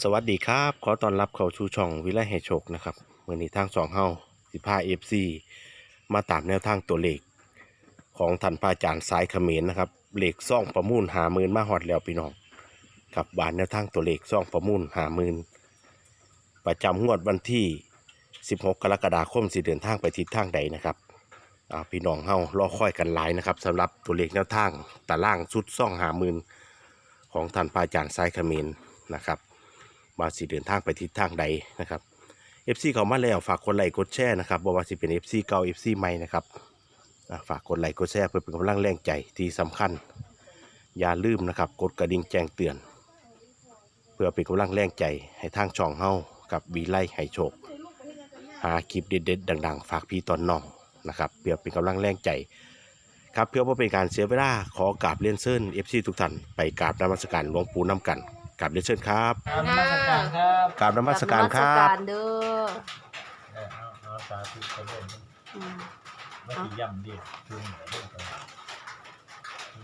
สวัสดีครับ ขอต้อนรับเข้าชูช่องวิไลให้โชคนะครับเมื่อนี้ทางสองเฮาสิพาเอฟซีมาตามแนวทางตัวเลข ของท่านพระอาจารย์สายเขมรนะครับเลขซ่องประมูลหาหมื่นมาฮอดแล้วพี่น้องกับบานแนวทางตัวเลขซ่องประมูลหาหมื่นประจำงวดวันที่ 16 กรกฎาคมสิเดินทางไปทิศทางใดนะครับพี่น้องเฮารอค่อยกันหลายนะครับสำหรับตัวเลขแนวทางตารางชุดซ่องหาหมื่นของท่านพระอาจารย์สายเขมรนะครับ ว่าสิเดินทางไปทิศทางใดนะครับ FC เขามาแล้วฝากกดไลค์กดแชร์นะครับบอกว่าสิเป็น FC เก่า FC ใหม่นะครับฝากกดไลค์กดแชร์เพื่อเป็นกำลังแรงใจที่สำคัญ อย่าลืมนะครับกดกระดิ่งแจ้งเตือน เพื่อเป็นกำลังแรงใจให้ทางช่องเฮากับวีไลให้โชค หาคลิปเด็ดๆดัง ๆ ฝากพี่ตอนน้องนะครับเพื่อเป็นกำลังแรงใจ ครับเพื่อว่าเป็นการเสียเวลาขอกราบเรียนเชิญ FC ทุกท่านไปกราบนมัสการหลวงปู่น้ำกัน กราบเรียนเชิญครับกราบนมัสการครับกราบนมัสการครันมัสบการเด้อเออเอาเอาสาธุไปเล่นอืมไม่ตีย่ำเดียวคือเหนือเรื่องไป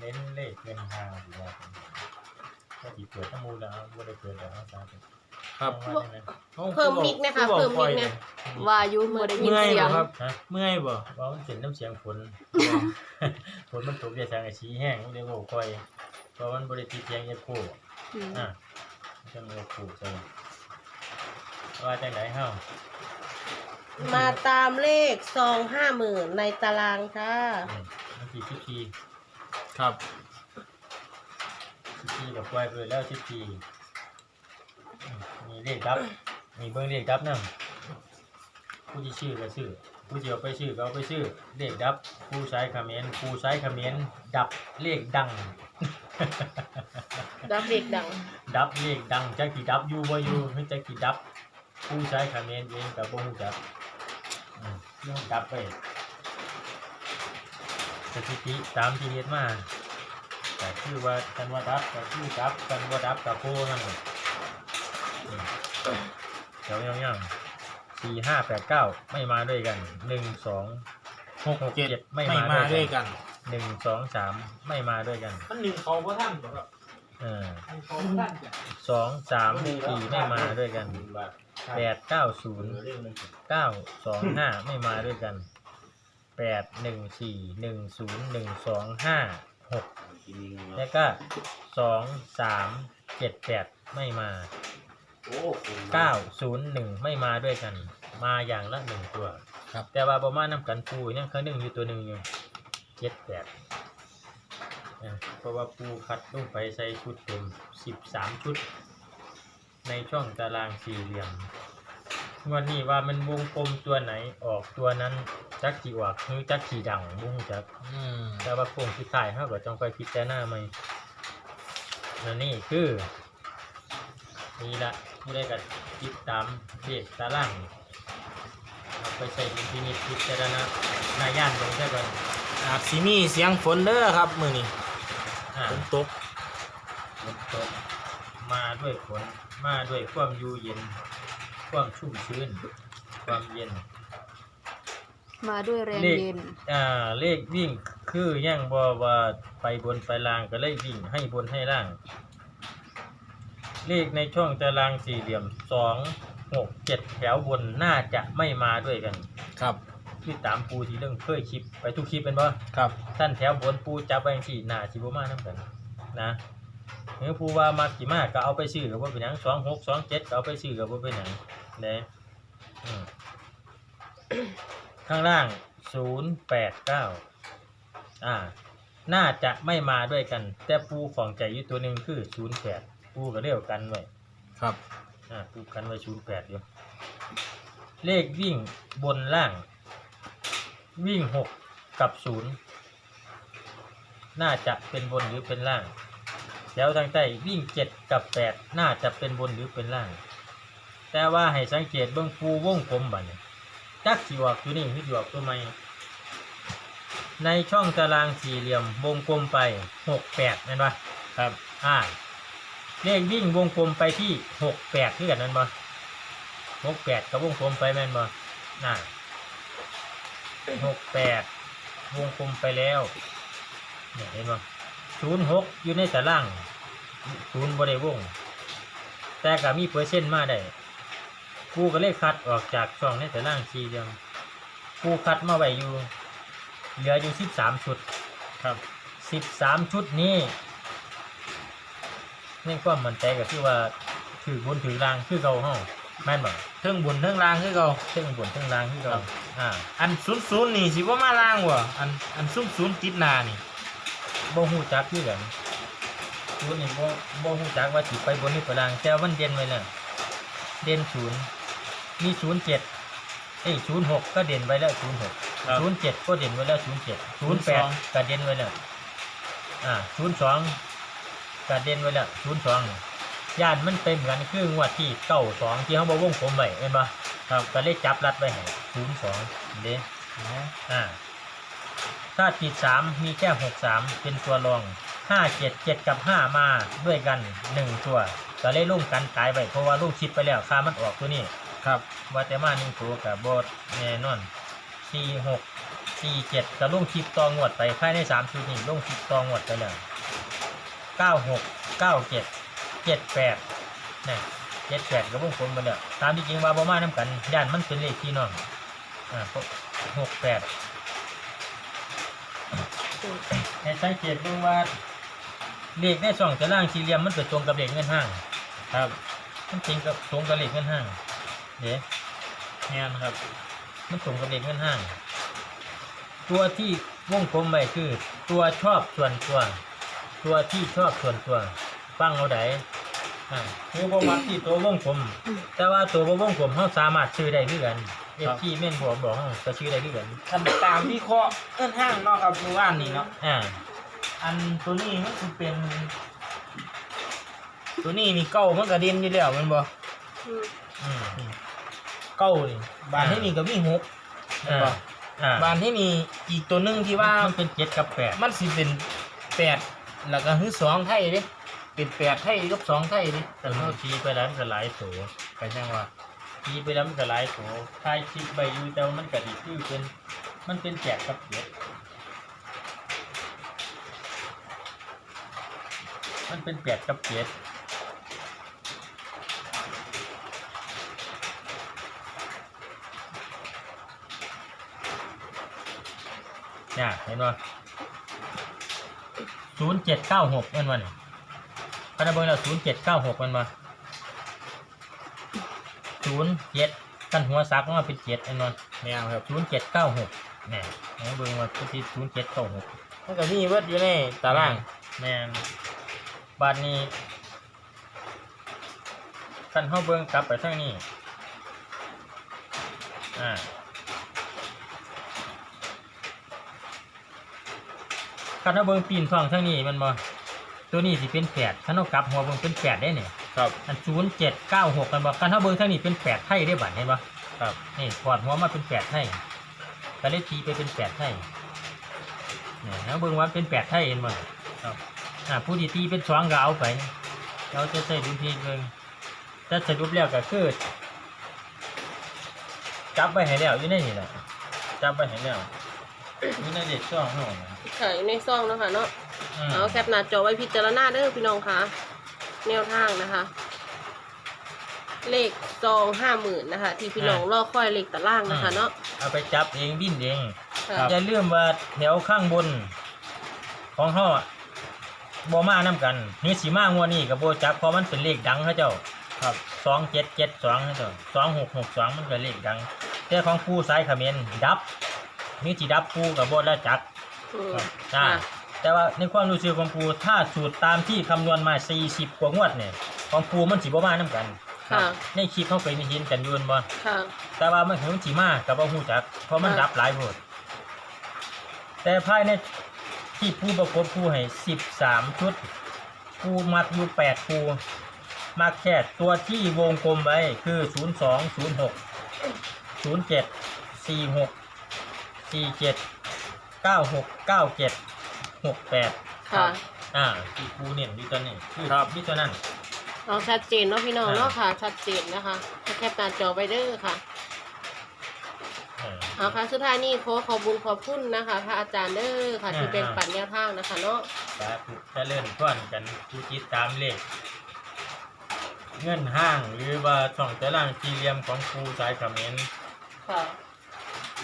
เน้นเลขเงินทางดีกว่าก็ตีเปิดทั้งมูลแล้วบ่ได้เปิดแล้วเอาสาธุครับเอาว่าจังไงเพิ่มมิกไหมคะเพิ่มมิกไหมว่าอยู่บ่ได้ยินเมื่อยเสียบ่งครับฮะเมื่อยบ่ว่ามันเสียงน้ำเสียงฝนฝนมันตกเดี๋ยวทางไอ้ชี้แห้งมันเดี๋ยวโง่ค่อยเพราะมันบริติดเสียงเย็บคู่ อืมอะจังเลยคู่ใช่ว่าจังไหนเฮ้ามาตามเลขซองห้าหมื่นในตารางค่ะ อืมมันกี่ชิปทีครับชิปทีกับไวไปแล้วชิปทีอืมมีเลขดับ มีเบิ้งเลขดับนั่งผู้ที่ชื่อก็ชื่อ ผู้ที่เอาไปชื่อก็เอาไปชื่อ เลขดับ ผู้ใช้คอมเมนต์ผู้ใช้คอมเมนต์ดับเลขดัง ดับเด็กดัง ดับเลขดังจักกี่ดับอยู่บ่อยู่ให้จักกี่ดับ ผู้ใช้คอมเมนต์เองกับบ่ฮู้จักอืมเรื่องดับไปสถิติตามที่เฮ็ดมาแต่คือว่ากันว่าดับก็คือดับกันว่าดับกับโพนั่นแหละอืมเดี๋ยวยังยังสี่ห้าแปดเก้าไม่มาด้วยกันหนึ่งสองหกเจ็ดไม่ไม่มามาด้ด้ววยยกักันนหนึ่งสองสามไม่มาด้วยกัน มันหนึ่งเขาพ่ท่านบ่ครับเออหนึ่งเขาพ่ท่านจ้ะสองสามสี่ไม่มาด้วยกันแปดเก้าศูนย์เก้าสองห้าไม่มาด้วยกันแปดหนึ่งสี่หนึ่งศูนย์หนึ่งสองห้าหกแล้วก็สองสามเจ็ดแปดไม่มาเก้าศูนย์หนึ่งไม่มาด้วยกัน มาอย่างละหนึ่งตัวครับแต่ว่าประมาณน้ำกันปูยังครั้งหนึ่งอยู่ตัวหนึ่งอยู่เจ็ดแปด เออเพราะว่าปูคัดลงไปใส่ชุดเต็มสิบสามชุด ในช่องตารางสี่เหลี่ยมงวันนี้ว่ามันวงกลมตัวไหนออกตัวนั้นจักจีออกหรือจักจีดังบุ้งจักอืมแต่ว่าโคงที่ถ่ายเขาก็ต้องไปพิจารณาใหม่และนี่คือนี่ละผู้ได้กับติดตามเลขตารางเอาไปใส่ดุลพินิจพิจารณาหนาย่านตรงใช่ก่อนอาจสิมีเสียงฝนเด้อครับมื้อนี้อ่า ฝนตกฝนตก มาด้วยฝนมาด้วยความอยู่เย็น ความชุ่มชื้น ความเย็น มาด้วยแรงเลขเย็น อ่า เลขวิ่งคือยังบอว่าไปบนไปล่างก็เลยวิ่งให้บนให้ล่าง เลขในช่องตารางสี่เหลี่ยมสองหกเจ็ดแถวบนน่าจะไม่มาด้วยกัน ครับ ที่ตามปูที่เรื่องเคยคลิปไปทุกคลิปเป็นบ่ครับท่านแถวบนปูจับไว้ที่หน้าสิบมาน้ำกันนะเมื่อปูว่ามากี่มาก็เอาไปซื้อกับว่าเป็นหนังสองหกสองเจ็ดก็เอาไปซื้อกับว่าเป็นหนังเด้อืมข้างล่างศูนย์แปดเก้าอ่า น่าจะไม่มาด้วยกัน แต่ปูของใจอยู่ตัวหนึ่งคือศูนย์แปดปูก็เรียกกันไว้ ครับ อ่าปูกันไว้ศูนย์แปดอยู่ เลขวิ่งบนล่าง วิ่งหกกับศูนย์น่าจะเป็นบนหรือเป็นล่าง แล้วทางใต้วิ่งเจ็ดกับแปดน่าจะเป็นบนหรือเป็นล่าง แต่ว่าให้สังเกตเบื้องปูวงกลมบัดนี้จักสีออกตัวนี้หรือสิออกตัวใหม่ในช่องตารางสี่เหลี่ยมวงกลมไปหกแปดนั่นปะครับอ่าเลขวิ่งวงกลมไปที่หกแปดคือกันนั่นปะหกแปดกับวงกลมไปแม่นปะน่า หกแปดวงกลมไปแล้วเนี่ยเห็นปะศูนย์หกอยู่ในตารางศูนย์บริวง แต่ก็มีเปอร์เซ็นต์มาได้กูก็เลยคัดออกจากช่องในแต่ล่างสี่เหลี่ยมกูคัดมาไว้อยู่ เหลืออยู่สิบสามชุด ครับสิบสามชุดนี้ในความมั่นใจก็คือว่าถือบนถือรางคือเก่าห้อง แม่นบ่เทิงบนเทิงล่างคือเก่าเท่งบนเท่งรางคือครัเก่าบอ่าอันศูนย์ศูนย์นี่สิบ่มาล่างวะอันอันซุ่มศูนย์ติดหน้านี่บ่ฮู้จักคือกันศูนย์นี่บ่บ่ฮู้จักว่าสิไปบนหรือไปล่างแต่ว่ามันเด่นไว้แล้วเด่นศูนย์มีศูนย์เจ็ดเอ้ยศูนย์หกก็เด่นไว้แล้วศูนย์หกครับศูนย์เจ็ดก็เด่นไว้แล้วศูนย์เจ็ดศูนย์แปด02ก็เด่นไว้แล้วอ่าศูนย์สองก็เด่นไว้แล้วศูนย์สอง ย่านมันเป็นเหมือนคืองวดที่เก้าสองที่เขาบอกวงผมไว้เห็นปะครับก็เลยจับรัดไว้ให้ศูนย์สองเด้อ่าถ้าติดสามมีแค่หกสามเป็นตัวรองห้าเจ็ดเจ็ดกับห้ามาด้วยกันหนึ่งตัวก็เลยลุ่มกันตายไปเพราะว่าลูกคิดไปแล้วค่ามันออกตัวนี้ครับว่าแต่มาหนึ่งตัวกับบดแน่นอนสี่หกสี่เจ็ดก็ลุ่งคิดตองวดไปภายในสามชุดนี้ลุ่งคิดตองวดไปแล้วเก้าหกเก้าเจ็ด เจ็ดแปดนี่เจ็ดแปดก็วงกลมไปแล้วตามที่จริงว่าบ่มาน้ำกันย่านมันเป็นเลขที่น้องอ่าหกแปดให้สังเกตดูว่าเลขในช่องตารางสี่เหลี่ยมมันไปตรงกับเลขเงินห้าง ครับมันตรงกับตรงกับเลขเงินห้างเด้แม่นครับ มันตรงกับเลขเงินห้าง ตัวที่วงกลมไปคือ ตัวชอบส่วนตัว ตัวที่ชอบส่วนตัวฟังเอาได อ่าคือบ่มักที่ตัววงกลมแต่ว่าตัวบ่วงกลมเราสามารถซื้อได้ด้วยกันเอฟที่เม่นบอกบอกเราก็ซื้อได้ด้วยกันคันตามวิเคราะห์เอิ้นห้างเนาะครับเมื่อวานนี้เนาะอ่าอันตัวนี้มันคือเป็น ตัวนี้นี่เก้ามันกระเด็นอยู่แล้วแมันบ่อืมอืมเก้านี่บานที่นี่ก็มีหกแม่นบ่อ่าอ่าบานที่นี่อีกตัวหนึงที่ว่ามันเป็นเจ็ดกับแปดมันสิเป็นแปดแล้วก็คือสองไทยเด้ เป็นแปดไทยกับสองไทยเด้แต่เขาทีไปแล้วมันก็หลายตัวไปช่างว่าทีไปแล้วมันก็หลายตัวท้ายคลิปไปอยู่แต่ว่ามันก็ดีคือเป็นมันเป็นแจกกับเจ็ดมันเป็นแปดกับเจ็ดเนี่ยเห็นว่าศูนย์เจ็ดเก้าหกมันวันพัน ธบังเราศูนย์เจ็ดเก้าหกมันมาศูนย์เจ็ดกันหัวซักมาเป็นเจ็ดมันมาแม่นครับศูนย์เจ็ดเก้าหกเนี่ยให้เบิ่งว่าเป็นที่ศูนย์เจ็ดเก้าหกมันก็มีเบิดอยู่ในตารางแม่นบาดนี้คันเฮาเบิ่งกลับไปทางนี้อ่าคันเฮาเบิ่งปีนท้องทางนี้แมันบ่ ตัวนี้สิเป็นแปดคันเฮากลับหัวเบิ่งเป็นแปดได้เนี่ยครับอันศูนย์เจ็ดเก้าหกกันบ่คันเฮาเบิ่งทางนี้เป็นแปดไทยได้บัดเห็นบ่ครับนี่ถอดหัวมาเป็นแปดไทยก็เลยตีไปเป็นแปดไทยเนี่ยแล้วเบิ่งว่าเป็นแปดไทยเห็นบ่ครับอ่าผู้ที่ตีเป็นสองก็เอาไป เราจะใส่ดุลพินิจเบิ่งแต่สรุปแล้วก็คือจับไว้ให้แล้วอยู่ในนี่แหละจับไว้ให้แล้ว อยู่ในเด็กช่องเฮานะค่ะอยู่ในซองเนาะคะเนาะอืมเอาแคปหน้าจอไว้พิจารณาเด้อพี่น้องคะแนวทางนะคะ เลขซองห้าหมื่นนะคะ ที่พี่น้องรอคอยเลขตารางนะคะ เนาะเอาไปจับเองดิ้นเองค่ะอย่าลืมว่าแถวข้างบน ของเฮาอะบ่มานํกันนี่สิมางวดนี้ก็บ่จับเพราะมันเป็นเลขดังเขาเจ้าครับ2772เขาเจ้า2662มันก็เลขดังแต่ของผู้สายเขมรดับ นี่สิดับผู้ก็บ่แล้วจักอืมอ่าค่ะแต่ว่าในความรู้สึกของผู้ถ้าสูตรตามที่คำนวณมา 40 กว่างวดเนี่ยของผู้มันสิบ่มานํกันค่ะในคลิปเขาเคยมีเห็นกันอยู่แม่นบ่ค่ะแต่ว่ามันถึงสีมากับว่าหูจัก เพราะมันค่ะดับหลายโพดแต่ภายในที่ผู้ประกบผู้ให้สิบสามชุดผู้มักอยู่แปดผู้มักแค่ตัวที่วงกลมไว้คือศูนย์สองศูนย์หกศูนย์เจ็ดสี่หก สี่เจ็ดเก้าหกเก้าเจ็ดหกแปดค่ะ อ่าที่ผู้เน้นอยู่ตัวนี้คือครับที่ตัวนั้น เอาชัดเจนเนาะพี่น้องอ่าเนาะค่ะ ชัดเจนนะคะให้แคปหน้าจอไว้เด้อค่ะเออเอาค่ะสุดท้ายนี้ขอขอบคุญขอบคุณนะคะ พระอาจารย์เด้อค่ะ ที่อ่าเป็นปัญญาทางนะคะเนาะ สาธุเจะเลื่อนท่วนกันผู้จิตตามเลข เงื่อนห้างหรือว่าช่องตารางสี่เหลี่ยมของครูสายเขมรค่ะ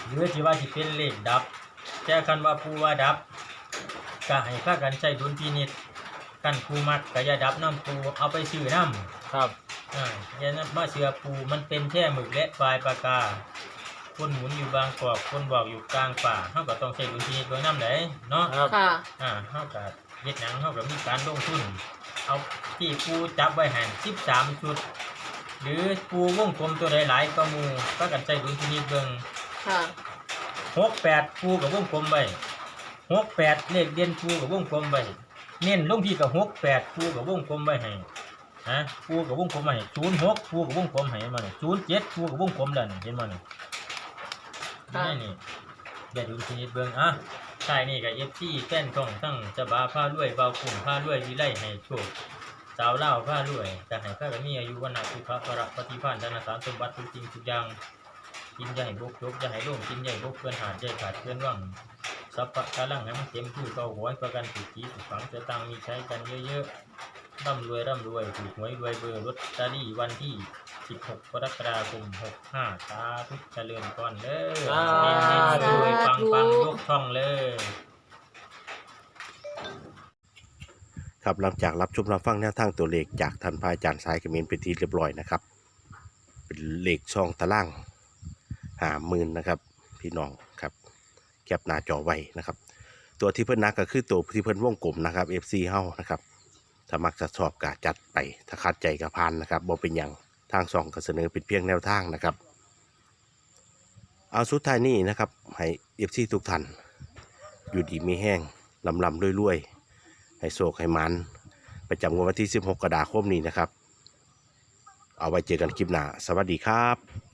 หรือที่ว่าสิเป็นเลขดับแจ้คันว่าปูว่าดับก็ให้พากันใช้ดุลพินิจกันปูมักก็อย่าดับน้ำปูเอาไปซื้อน้ำครับอ่าอย่านะมาเสือปูมันเป็นแค่หมึกและปลายปากกาคนหมุนอยู่บางกอกคนบอกอยู่กลางป่าเฮาก็ต้องใช้ดุลพินิจเบิ่งน้ำไหนเนาะครับค่ะ อ่าเฮาก็เฮ็ดหยังเฮาก็มีการลงทุน เอาที่ปูจับไว้ให้13ชุด หรือปูวงกลมตัวใดหลายก็หมู่พากันใช้ดุลพินิจเบิ่ง ค่ะ หกแปดปูกับวงกลมไปหกแปดเลขเด่นปูกับวงกลมไปเน้นลงที่กับหกแปดปูกับวงกลมไปให้ฮะปูกับวงกลมไปศูนย์หกปูกับวงกลมให้มาเนี่ยศูนย์เจ็ดปูกับวงกลมแล้วนี่เห็นมาเนี่ยค่ะ นี่นี่อย่าดูชนิดเบิ่งอะใช่นี่กับเอฟซีแป้นท่องทั้งจะบาผ้าด้วยเบากลุ่มผ้าด้วยวิไลให้โชคสาวเล่าวผ้าด้วยจะให้ข้ากับมีอายุวันนาคุพระประปฏิภาณธนสารสมบัติทุกสิ่งทุกอย่าง กินใหญ่บกยกจะให้ร่วมกินใหญ่บกเพื่อนหาดใหญ่ขาดเพื่อนว่างสัพพะกาลังให้มันเต็มที่เก้าหัวประกันถูกจีถูกฝังจะตังมีใช้กันเยอะๆร่ำรวยร่ำรวยถูกหวยรวยเบอร์ลอตเตอรี่วันที่ 16กรกฎาคม65สาธุเจริญก่อนเด้อสาธุเฮงๆรวยๆปังยกช่องเลยครับหลังจากรับชมรับฟังแนวทางตัวเลขจากท่านพระอาจารย์สายเขมิ้นเป็นที่เรียบร้อยนะครับ เป็นเลขช่องตาราง หาหมื่นนะครับ พี่น้องครับแคปหน้าจอไว้นะครับ ตัวที่เพิ่นนักก็คือตัวที่เพิ่นวงกลมนะครับ FC เฮานะครับถ้ามักจะชอบกาจัดไปถ้าคัดใจกับพานนะครับบ่เป็นอย่างทางช่องก็เสนอเป็นเพียงแนวทางนะครับ เอาสุดท้ายนี้นะครับ ให้ FC ทุกท่านอยู่ดีมีแห้งลำลำรวยๆ ให้โศกให้มันประจำวันที่ 16 กรกฎาคมนี้นะครับ เอาไว้เจอกันคลิปหน้า สวัสดีครับ